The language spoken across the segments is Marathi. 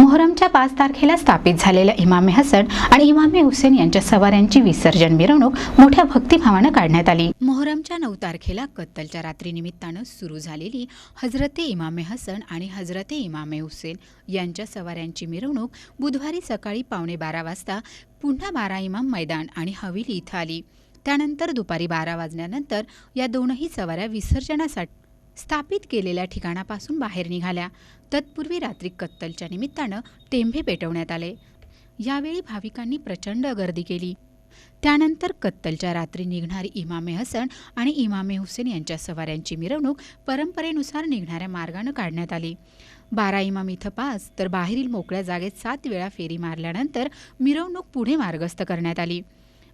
मोहरमच्या पाच तारखेला स्थापित झालेल्या इमामे हसन आणि इमामे हुसेन यांच्या सवाऱ्यांची विसर्जन मिरवणूक मोठ्या भक्तिभावानं काढण्यात आली. मोहरमच्या नऊ तारखेला कत्तलच्या रात्रीनिमित्तानं सुरू झालेली हजरते इमामे हसन आणि हजरते इमामे हुसेन यांच्या सवाऱ्यांची मिरवणूक बुधवारी सकाळी पावणे बारा वाजता पुन्हा बारा इमाम मैदान आणि हवेली इथं आली. त्यानंतर दुपारी बारा वाजल्यानंतर या दोनही सवाऱ्या विसर्जनासाठी स्थापित केलेल्या ठिकाणापासून बाहेर निघाल्या. तत्पूर्वी रात्री कत्तलच्या निमित्तानं टेंभे पेटवण्यात आले. यावेळी भाविकांनी प्रचंड गर्दी केली. त्यानंतर कत्तलच्या रात्री निघणारी इमामे हसन आणि इमामे हुसेन यांच्या सवाऱ्यांची मिरवणूक परंपरेनुसार निघणाऱ्या मार्गानं काढण्यात आली. बारा इमाम इथं पाच तर बाहेरील मोकळ्या जागेत सात वेळा फेरी मारल्यानंतर मिरवणूक पुढे मार्गस्थ करण्यात आली.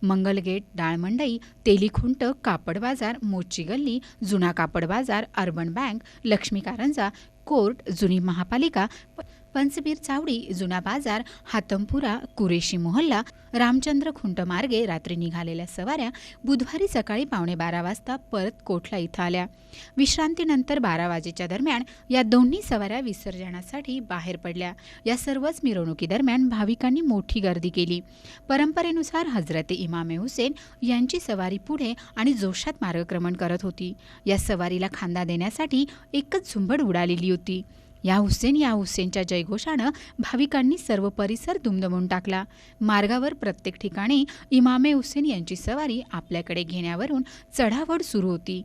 मंगलगेट डाळमंडई तेलीखुंट कापड बाजार मोची गल्ली जुना कापड बाजार urban bank Lakshmi Karanja court जुनी महापालिका पंचबीर चावडी जुना बाजार हातमपुरा कुरेशी मोहल्ला रामचंद्र खुंट मार्गे रात्री निघालेल्या सवाऱ्या बुधवारी सकाळी पावणे बारा वाजता परत कोठला इथं आल्या. विश्रांतीनंतर बारा वाजेच्या दरम्यान या दोन्ही सवाऱ्या विसर्जनासाठी बाहेर पडल्या. या सर्वच मिरवणुकीदरम्यान भाविकांनी मोठी गर्दी केली. परंपरेनुसार हजरते इमामे हुसेन यांची सवारी पुढे आणि जोशात मार्गक्रमण करत होती. या सवारीला खांदा देण्यासाठी एकच झुंबड उडालेली होती या हुसेन या हुसेनच्या जयघोषानं भाविकांनी सर्व परिसर दुमदमून टाकला. मार्गावर प्रत्येक ठिकाणी इमामे हुसेन यांची सवारी आपल्याकडे घेण्यावरून चढावड सुरू होती.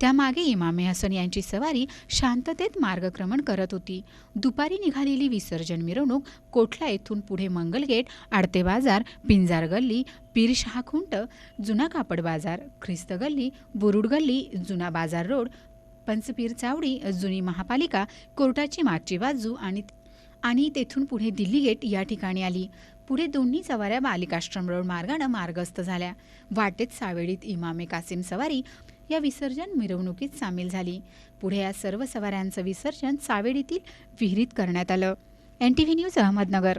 त्यामागे इमामे हसन यांची सवारी शांततेत मार्गक्रमण करत होती. दुपारी निघालेली विसर्जन मिरवणूक कोठला येथून पुढे मंगलगेट आडते बाजार पिंजार गल्ली पीरशहा खुंट जुना कापड बाजार ख्रिस्त गल्ली बुरुड गल्ली जुना बाजार रोड पंचपीर चावडी जुनी महापालिका कोर्टाची मागची बाजू आणि आणि तेथून पुढे दिल्ली गेट या ठिकाणी आली. पुढे दोन्ही सवाऱ्या बालिकाश्रम रोड मार्गानं मार्गस्थ झाल्या. वाटेत सावेडीत इमामे कासिम सवारी या विसर्जन मिरवणुकीत सामील झाली. पुढे या सर्व सवाऱ्यांचं विसर्जन सावेडीतील विहिरीत करण्यात आलं. N T V news Ahmednagar.